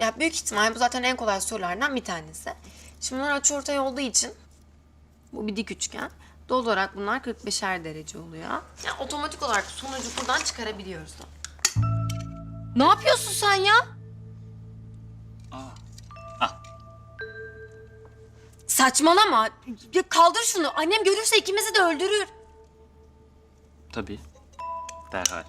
Ya büyük ihtimal bu zaten en kolay sorulardan bir tanesi. Şimdi bunlar açıortay olduğu için bu bir dik üçgen. Doğal olarak bunlar 45'er derece oluyor. Yani otomatik olarak sonucu buradan çıkarabiliyoruz da. Ne yapıyorsun sen ya? Saçmalama. Ya kaldır şunu. Annem görürse ikimizi de öldürür. Tabii. Derhal.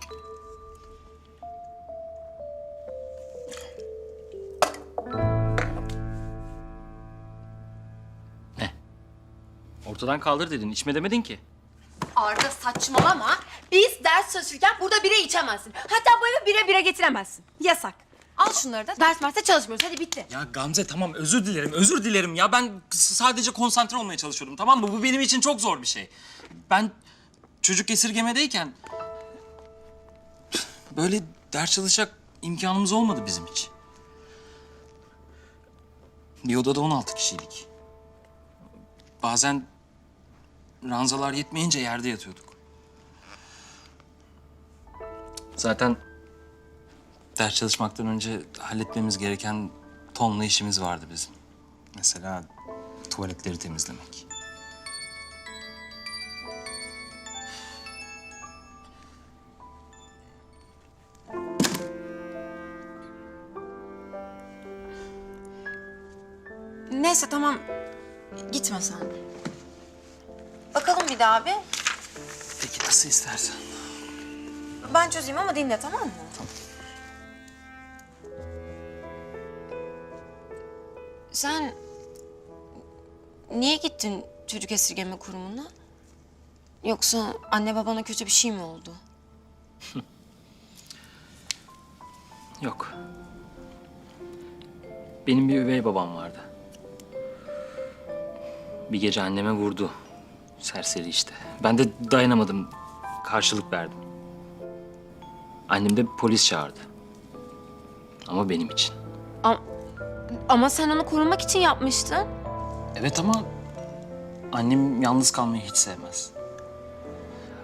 Ortadan kaldır dedin. içme demedin ki. Arda saçmalama. Biz ders çalışırken burada bire içemezsin. Hatta bu eve bire bire getiremezsin. Yasak. Al şunları da. Ders merste çalışmıyoruz. Hadi bitti. Ya Gamze tamam özür dilerim, özür dilerim ya. Ben sadece konsantre olmaya çalışıyordum tamam mı? Bu benim için çok zor bir şey. Ben çocuk esirgemedeyken böyle ders çalışacak imkanımız olmadı bizim hiç. Bir odada 16 kişiydik. Bazen ranzalar yetmeyince yerde yatıyorduk. Zaten ders çalışmaktan önce halletmemiz gereken tonla işimiz vardı bizim. Mesela tuvaletleri temizlemek. Neyse tamam. Gitme sen. Bakalım bir daha bir. Peki nasıl istersen. Ben çözeyim ama dinle tamam mı? Sen niye gittin çocuk esirgeme kurumuna? Yoksa anne babana kötü bir şey mi oldu? Yok. Benim bir üvey babam vardı. Bir gece anneme vurdu. Serseri işte. Ben de dayanamadım. Karşılık verdim. Annem de polis çağırdı. Ama benim için. Ama, ama sen onu korumak için yapmıştın. Evet ama annem yalnız kalmayı hiç sevmez.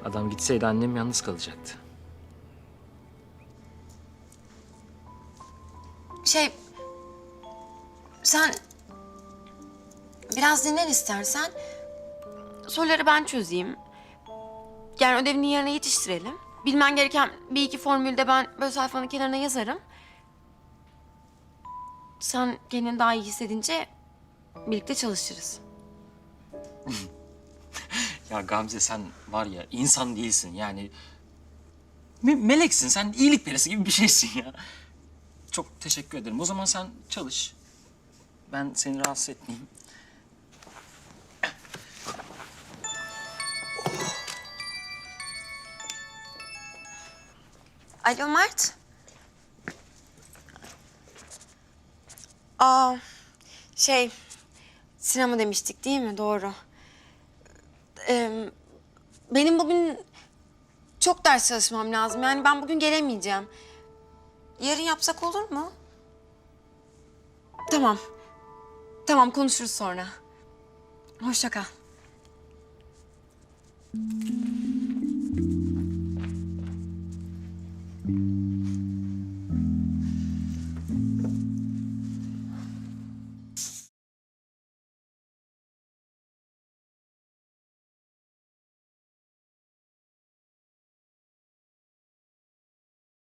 Adam gitseydi annem yalnız kalacaktı. Şey, sen biraz dinlen istersen. Soruları ben çözeyim. Yani ödevini yerine yetiştirelim. Bilmen gereken bir iki formülü de ben böyle sayfanın kenarına yazarım. Sen kendini daha iyi hissedince birlikte çalışırız. Ya Gamze sen var ya insan değilsin yani. Me- meleksin sen iyilik perisi gibi bir şeysin ya. Çok teşekkür ederim. O zaman sen çalış. Ben seni rahatsız etmeyeyim. Alo Mert. Aa, şey, sinema demiştik değil mi? Doğru. Ee, benim bugün çok ders çalışmam lazım. Yani ben bugün gelemeyeceğim. Yarın yapsak olur mu? Tamam. Tamam konuşuruz sonra. Hoşça kal.